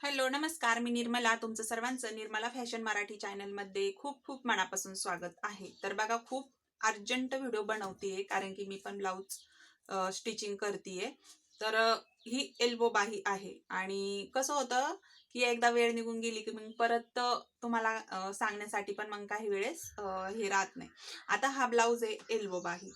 Hello नमस्कार. मी निर्मला. तुमचं सर्वांचं निर्मला फॅशन मराठी चॅनलमध्ये खूप खूप मनापासून स्वागत आहे. तर बघा खूप अर्जंट व्हिडिओ बनवतीये कारण की मी पण ब्लाऊज स्टिचिंग करतेय. तर ही एल्बो बाही आहे. आणि कसं होतं की एकदा वेळ निघून गेली की मग परत तुम्हाला सांगण्यासाठी पण मग काही वेळेस हे राहत नाही. आता हा ब्लाऊज आहे एल्बो बाही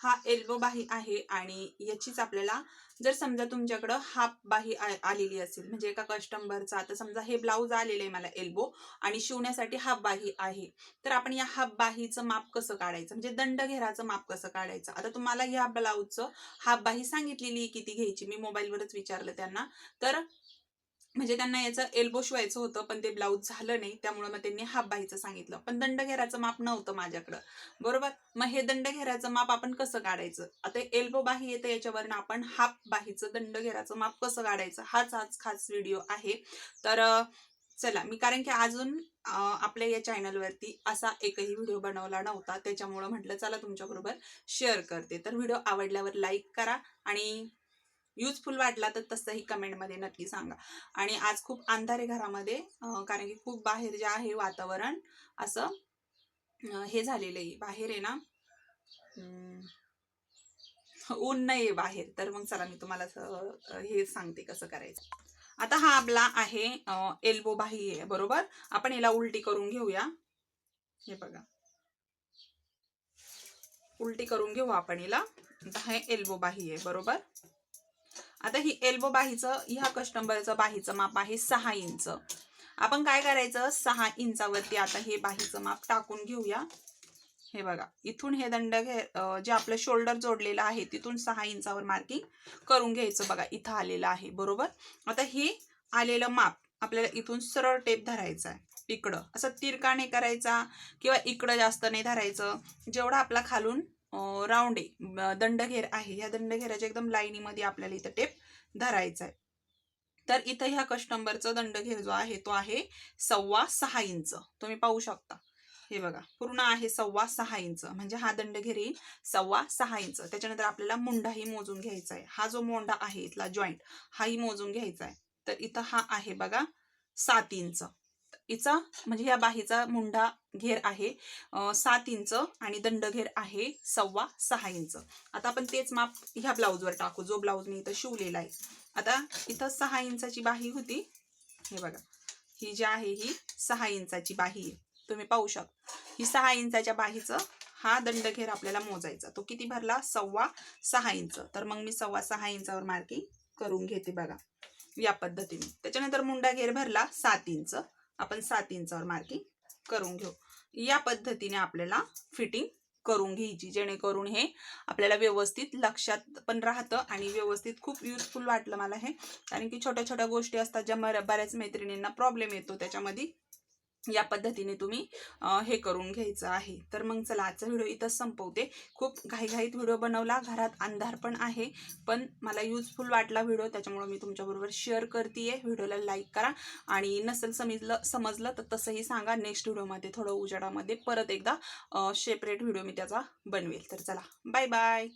हा एल्बो बाही आहे आणि याचीच आपल्याला जर समजा तुमच्याकडं हाफ बाही आलेली असेल म्हणजे एका कस्टमरचा आता समजा हे ब्लाऊज आलेलं आहे मला एल्बो आणि शिवण्यासाठी हाफ बाही आहे तर आपण या हाफ बाहीचं माप कसं काढायचं? म्हणजे दंड घेराचं माप कसं काढायचं? आता तुम्हाला या ब्लाऊजचं हाफ बाही सांगितलेली किती घ्यायची मी मोबाईलवरच विचारलं त्यांना तर म्हणजे त्यांना याचं एल्बो शिवायचं होतं पण ते ब्लाऊज झालं नाही त्यामुळे मग त्यांनी हाफ बाहीचं सांगितलं. पण दंडघेराचं माप नव्हतं माझ्याकडं. बरोबर? मग हे दंडघेराचं माप आपण कसं काढायचं? आता एल्बो बाही येतं याच्यावरनं आपण हाफ बाहीचं दंडघेराचं माप कसं काढायचं? हाच आज खास व्हिडिओ आहे. तर चला मी कारण की अजून आपल्या या चॅनलवरती असा एकही व्हिडिओ बनवला नव्हता त्याच्यामुळं म्हटलं चला तुमच्याबरोबर शेअर करते. तर व्हिडिओ आवडल्यावर लाईक करा आणि युजफुल वाटला तर तसंही कमेंटमध्ये नक्की सांगा. आणि आज खूप अंधारे घरामध्ये कारण की खूप बाहेर जे आहे वातावरण असं हे झालेलं आहे बाहेर आहे ना ऊन नाही आहे बाहेर. तर मग चला मी तुम्हाला हे सांगते कसं करायचं. आता हा आपला आहे एल्बो बाही आहे बरोबर? आपण याला उलटी करून घेऊया. हे बघा. उलटी करून घेऊ आपण याला. आता हे एल्बो बाही आहे बरोबर? आता ही एल्बो बाहीचं ह्या कस्टमरचं बाहीचं माप आहे सहा इंच. आपण काय करायचं? सहा इंचावरती आता हे बाहीचं माप टाकून घेऊया. हे बघा इथून हे दंड घे जे आपलं शोल्डर जोडलेलं आहे तिथून सहा इंचावर मार्किंग करून घ्यायचं बघा इथं आलेलं आहे बरोबर? आता हे आलेलं माप आपल्याला इथून सरळ टेप धरायचा आहे इकडं. असं तिरका नाही करायचा किंवा इकडं जास्त नाही धरायचं. जेवढा आपला खालून राऊंड आहे दंडघेर आहे. ह्या दंडघेराच्या एकदम लाईनीमध्ये आपल्याला इथं टेप धरायचा आहे. तर इथं ह्या कस्टंबरचा दंडघेर जो आहे तो आहे सव्वा सहा इंच. तुम्ही पाहू शकता. हे बघा पूर्ण आहे सव्वा सहा इंच. म्हणजे हा दंडघेर येईल सव्वा सहा इंच. त्याच्यानंतर आपल्याला मुंडाही मोजून घ्यायचा आहे. हा जो मोंडा आहे इथला जॉईंट हाही मोजून घ्यायचा आहे. तर इथं हा आहे बघा सात इंच. इचा म्हणजे ह्या बाहीचा मुंडा घेर आहे सात इंच आणि दंडघेर आहे सव्वा सहा इंच. आता आपण तेच माप ह्या ब्लाऊजवर टाकू जो ब्लाऊज मी इथं शिवलेला आहे. आता इथं सहा इंचाची बाही होती. हे बघा ही जी आहे ही सहा इंचाची बाही आहे. तुम्ही पाहू शकता ही सहा इंचाच्या बाहीचं हा दंडघेर आपल्याला मोजायचा. तो किती भरला? सव्वा सहा इंच. तर मग मी सव्वा सहा इंचावर मार्किंग करून घेते बघा या पद्धतीने. त्याच्यानंतर मुंडा घेर भरला सात इंच. आपण सात इंचावर मार्किंग करून घेऊ. या पद्धतीने आपल्याला फिटिंग करून घ्यायची जेणेकरून हे आपल्याला व्यवस्थित लक्षात पण राहतं आणि व्यवस्थित खूप युजफुल वाटलं मला हे. कारण की छोट्या छोट्या गोष्टी असतात ज्या बऱ्याच मैत्रिणींना प्रॉब्लेम येतो त्याच्यामध्ये या पद्धतीने तुम्ही हे करून घ्यायचं आहे. तर मग चला आजचा व्हिडिओ इथंच संपवते. खूप घाईघाईत व्हिडिओ बनवला घरात अंधार पण आहे. पण मला युजफुल वाटला व्हिडिओ त्याच्यामुळे मी तुमच्याबरोबर शेअर करते व्हिडिओला लाईक करा आणि नसेल समजलं समजलं तर तसंही सांगा. नेक्स्ट व्हिडिओमध्ये थोडं उजेडामध्ये परत एकदा सेपरेट व्हिडिओ मी त्याचा बनवेल. तर चला बाय बाय